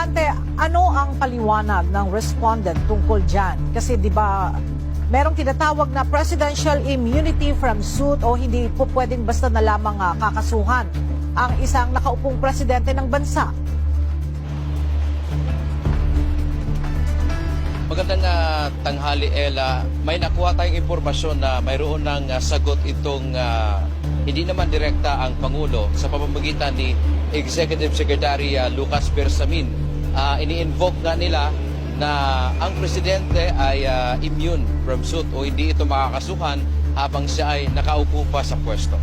Dante, ano ang paliwanag ng respondent tungkol dyan? Kasi di ba merong tinatawag na presidential immunity from suit o hindi po pwedeng basta na lamang ah, kakasuhan ang isang nakaupong presidente ng bansa. Magandang ah, tanghali, Ella. May nakuha tayong impormasyon na mayroon ng ah, sagot itong ah, hindi naman direkta ang Pangulo sa pamamagitan ni Executive Secretary ah, Lucas Bersamin. Ah, ini-invoke nga nila na ang presidente ay ah, immune from suit o hindi ito makakasuhan habang siya ay nakaupo pa sa pwesto.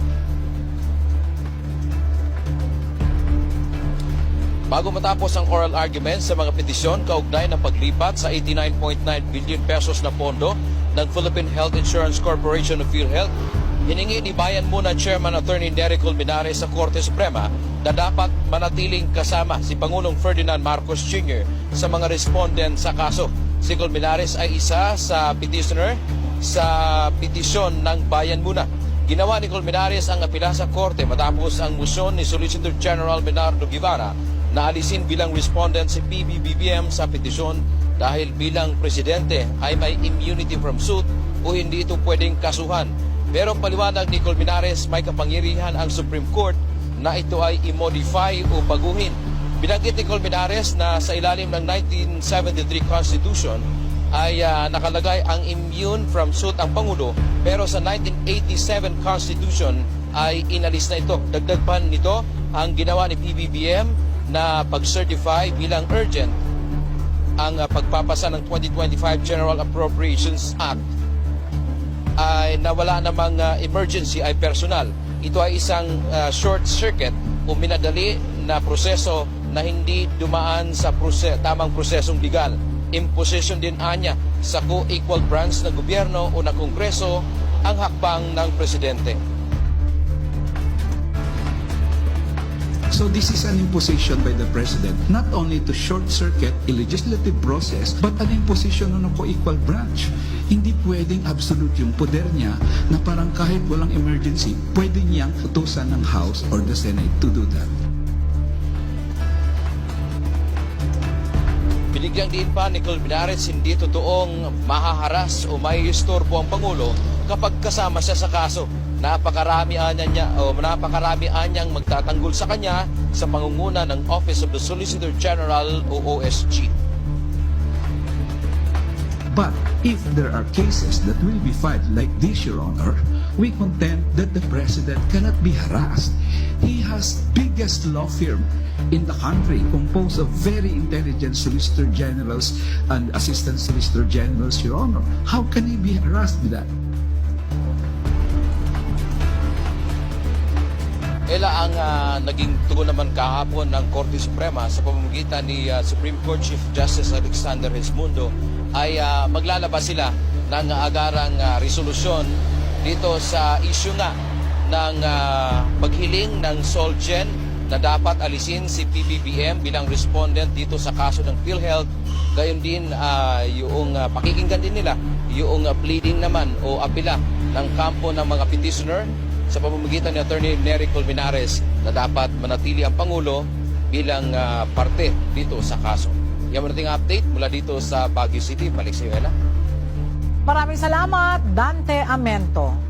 Bago matapos ang oral argument sa mga petisyon kaugnay ng paglipat sa 89.9 billion pesos na pondo ng Philippine Health Insurance Corporation of PhilHealth, hiningi ni Bayan Muna Chairman Attorney Nery Colmenares sa Korte Suprema na dapat manatiling kasama si Pangulong Ferdinand Marcos Jr. sa mga respondent sa kaso. Si Colmenares ay isa sa petitioner sa petisyon ng Bayan Muna. Ginawa ni Colmenares ang apela sa korte matapos ang musyon ni Solicitor General Bernardo Guevara na alisin bilang respondent si PBBBM sa petisyon dahil bilang presidente ay may immunity from suit o hindi ito pwedeng kasuhan. Pero paliwanag ni Colmenares may kapangyarihan ang Supreme Court na ito ay i-modify o baguhin. Binanggit ni Colmenares na sa ilalim ng 1973 Constitution ay ah, nakalagay ang immune from suit ang Pangulo pero sa 1987 Constitution ay inalis na ito. Dagdag pa nito ang ginawa ni PBBM na pag-certify bilang urgent ang ah, pagpapasa ng 2025 General Appropriations Act ay nawala namang ah, emergency ay personal. Ito ay isang ah, short circuit o minadali na proseso na hindi dumaan sa prose- tamang prosesong legal. Imposition din anya sa co-equal branch ng gobyerno o ng kongreso ang hakbang ng presidente. So this is an imposition by the President not only to short-circuit a legislative process but an imposition on a co-equal branch. Hindi pwedeng absolute yung poder niya na parang kahit walang emergency, pwede niyang utusan ng House or the Senate to do that. Binigyang din pa ni Colmenares hindi totoong mahaharas o may istorbo ang Pangulo kapag kasama siya sa kaso. Napakarami anya niya o napakarami anyang magtatanggol sa kanya sa pangunguna ng Office of the Solicitor General o OSG. But if there are cases that will be filed like this, Your Honor, we contend that the President cannot be harassed. He has biggest law firm in the country composed of very intelligent Solicitor Generals and Assistant Solicitor Generals, Your Honor. How can he be harassed with that? Ela ang ah, naging tugon naman kahapon ng Korte Suprema sa pamamagitan ni ah, Supreme Court Chief Justice Alexander Resmundo ay ah, maglalabas sila ng agarang ah, resolusyon dito sa issue nga ng ah, paghiling ng Solgen na dapat alisin si PBBM bilang respondent dito sa kaso ng PhilHealth. Gayon din ah, yung ah, pakikinggan din nila yung ah, pleading naman o apila ng kampo ng mga petitioner sa pamamagitan ni Attorney Nery Colmenares na dapat manatili ang Pangulo bilang ah, parte dito sa kaso. Yan ang ating update mula dito sa Baguio City. Balik sa iyo, Ella. Maraming salamat, Dante Amento.